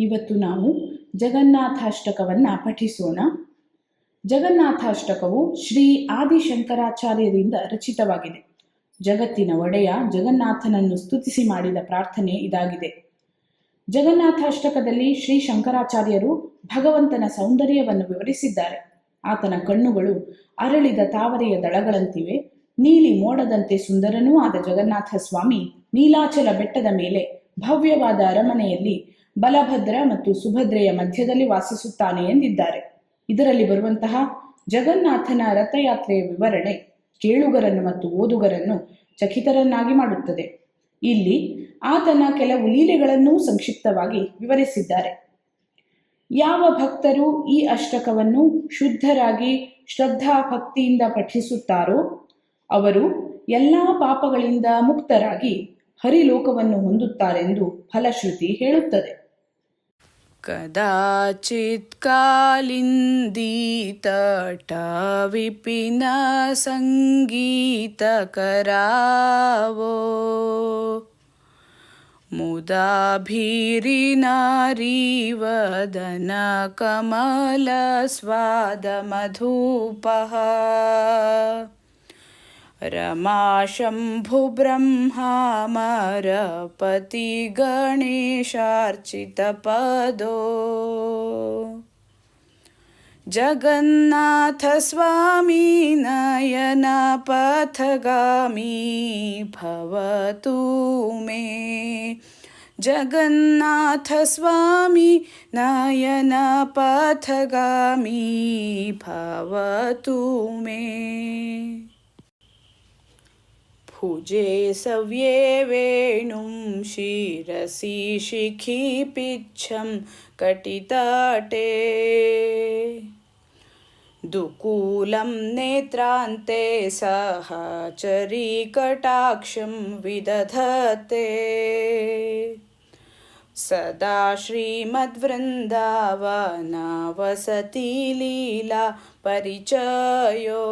ಇವತ್ತು ನಾವು ಜಗನ್ನಾಥಾಷ್ಟಕವನ್ನು ಪಠಿಸೋಣ. ಜಗನ್ನಾಥಾಷ್ಟಕವು ಶ್ರೀ ಆದಿಶಂಕರಾಚಾರ್ಯರಿಂದ ರಚಿತವಾಗಿದೆ. ಜಗತ್ತಿನ ಒಡೆಯ ಜಗನ್ನಾಥನನ್ನು ಸ್ತುತಿಸಿ ಮಾಡಿದ ಪ್ರಾರ್ಥನೆ ಇದಾಗಿದೆ. ಜಗನ್ನಾಥಾಷ್ಟಕದಲ್ಲಿ ಶ್ರೀ ಶಂಕರಾಚಾರ್ಯರು ಭಗವಂತನ ಸೌಂದರ್ಯವನ್ನು ವಿವರಿಸಿದ್ದಾರೆ. ಆತನ ಕಣ್ಣುಗಳು ಅರಳಿದ ತಾವರೆಯ ದಳಗಳಂತಿವೆ. ನೀಲಿ ಮೋಡದಂತೆ ಸುಂದರನೂ ಆದ ಜಗನ್ನಾಥ ಸ್ವಾಮಿ ನೀಲಾಚಲ ಬೆಟ್ಟದ ಮೇಲೆ ಭವ್ಯವಾದ ಅರಮನೆಯಲ್ಲಿ ಬಲಭದ್ರ ಮತ್ತು ಸುಭದ್ರೆಯ ಮಧ್ಯದಲ್ಲಿ ವಾಸಿಸುತ್ತಾನೆ ಎಂದಿದ್ದಾರೆ. ಇದರಲ್ಲಿ ಬರುವಂತಹ ಜಗನ್ನಾಥನ ರಥಯಾತ್ರೆಯ ವಿವರಣೆ ಕೇಳುಗರನ್ನು ಮತ್ತು ಓದುಗರನ್ನು ಚಕಿತರನ್ನಾಗಿ ಮಾಡುತ್ತದೆ. ಇಲ್ಲಿ ಆತನ ಕೆಲವು ಲೀಲೆಗಳನ್ನೂ ಸಂಕ್ಷಿಪ್ತವಾಗಿ ವಿವರಿಸಿದ್ದಾರೆ. ಯಾವ ಭಕ್ತರು ಈ ಅಷ್ಟಕವನ್ನು ಶುದ್ಧರಾಗಿ ಶ್ರದ್ಧಾ ಭಕ್ತಿಯಿಂದ ಪಠಿಸುತ್ತಾರೋ, ಅವರು ಎಲ್ಲಾ ಪಾಪಗಳಿಂದ ಮುಕ್ತರಾಗಿ ಹರಿಲೋಕವನ್ನು ಹೊಂದುತ್ತಾರೆಂದು ಫಲಶ್ರುತಿ ಹೇಳುತ್ತದೆ. सङ्गीतकरावो मुदाभिरिनारीवदनकमलस्वादमधूपः रमाशम्भुब्रह्मामरपतिगणेशार्चितपदो। जगन्नाथस्वामी नयनपथगामी भवतु मे। जगन्नाथस्वामी नयनपथगामी भवतु मे भुजे सव्ये वेणुं शिरसि शिखिपिच्छं कटितटे। दुकूलं नेत्रान्ते सहचरीकटाक्षं विदधते। सदा श्रीमद्वृन्दावनावसति लीला परिचयो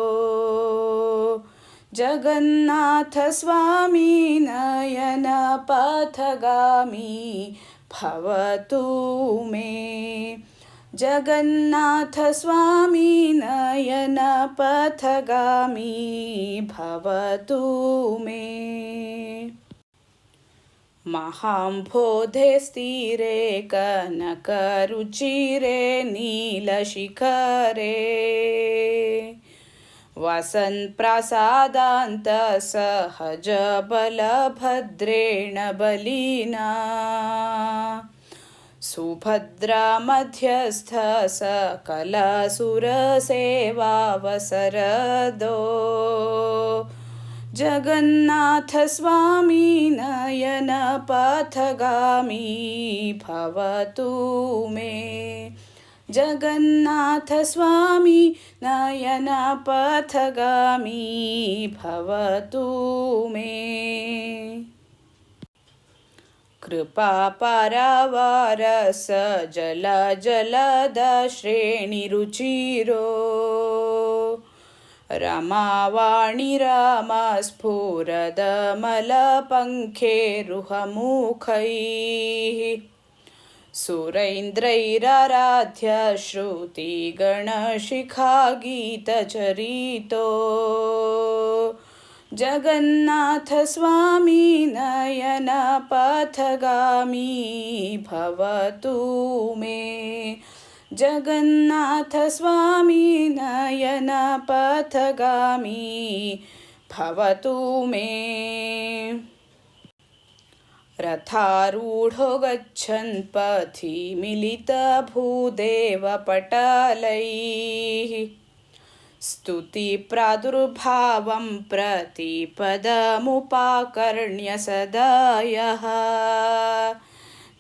जगन्नाथस्वामी नयनपथगामी भवतु मे। जगन्नाथस्वामी नयनपथगामी भवतु मे। महाम्भोधे स्थिरे कनकरुचिरे नीलशिखरे वसन्प्रसादान्तसहजबलभद्रेण बलिना। सुभद्रा मध्यस्थ सकलसुरसेवावसरदो जगन्नाथस्वामी नयनपथगामी भवतु मे। जगन्नाथस्वामी नयनपथगामी भवतु मे। कृपापरवारस जल जलद श्रेणिरुचिरो रमावाणि रमस्फुरदमलपङ्खेरुहमुखैः सुरैन्द्रैराराध्य श्रुतिगणशिखागीतचरितो जगन्नाथस्वामी नयनपथगामी भवतु मे। जगन्नाथस्वामी नयनपथगामी भवतु मे रथारूढो गच्छन् पथि मिलितभूदेवपटलैः। स्तुतिप्रादुर्भावं प्रतिपदमुपाकर्ण्य सदयः।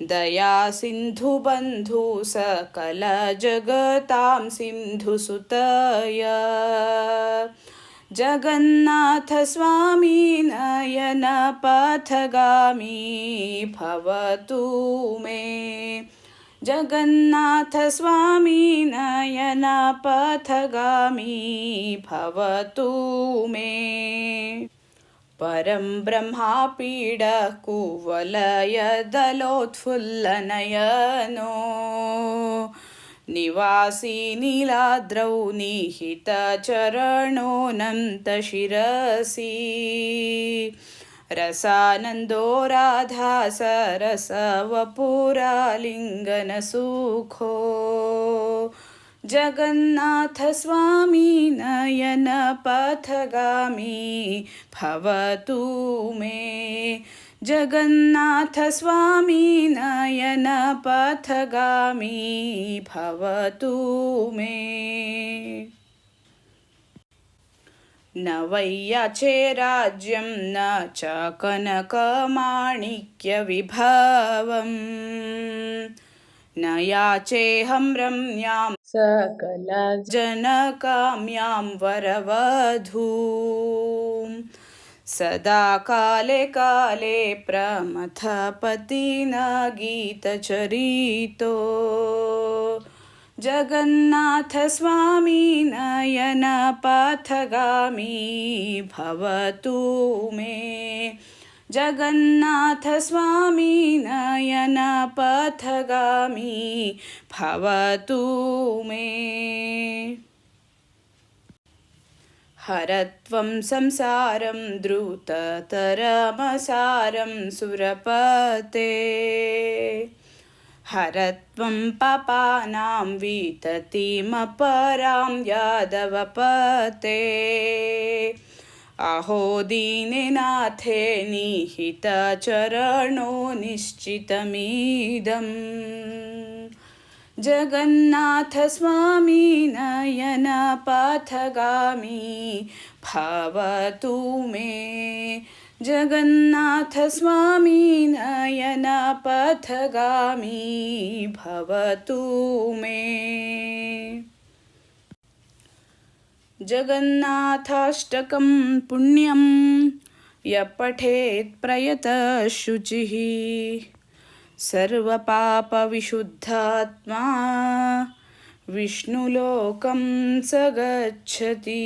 दया सिन्धुबन्धु सकलजगतां सिन्धुसुतय। जगन्नाथस्वामी नयनपथगामी भवतु मे। जगन्नाथस्वामी नयनपथगामी भवतु मे। परं ब्रह्मापीडः कुवलयदलोत्फुल्लनयनो निवासी नीलाद्रौ निहितचरणोऽनन्तशिरसि रसानन्दो राधा सरसवपुरालिङ्गनसुखो। जगन्नाथस्वामी नयनपथगामी भवतु मे जगन्नाथस्वामी नयनपथगामी भवतु मे। न वै याचे राज्यं न च कनकमाणिक्यविभवम्। न याचेऽहं रम्यां सकलजनकाम्यां वरवधूं सदा काले काले प्रमथपतिन गीतचरितो जगन्नाथस्वामी नयनपथगामी भवतु मे। जगन्नाथस्वामी नयनपथगामी भवतु मे। हरत्वं संसारं द्रुततरमसारं सुरपते। हरत्वं पापानां विततिमपरां यादवपते। अहो दीननाथे निहितचरणो निश्चितमिदम् जगन्नाथस्वामी नयनपथगामी भवतु मे। जगन्नाथस्वामी नयनपथगामी भवतु मे। जगन्नाथाष्टकं पुण्यं यः पठेत् प्रयतः शुचिः सर्वपापविशुद्धात्मा विष्णुलोकं स गच्छति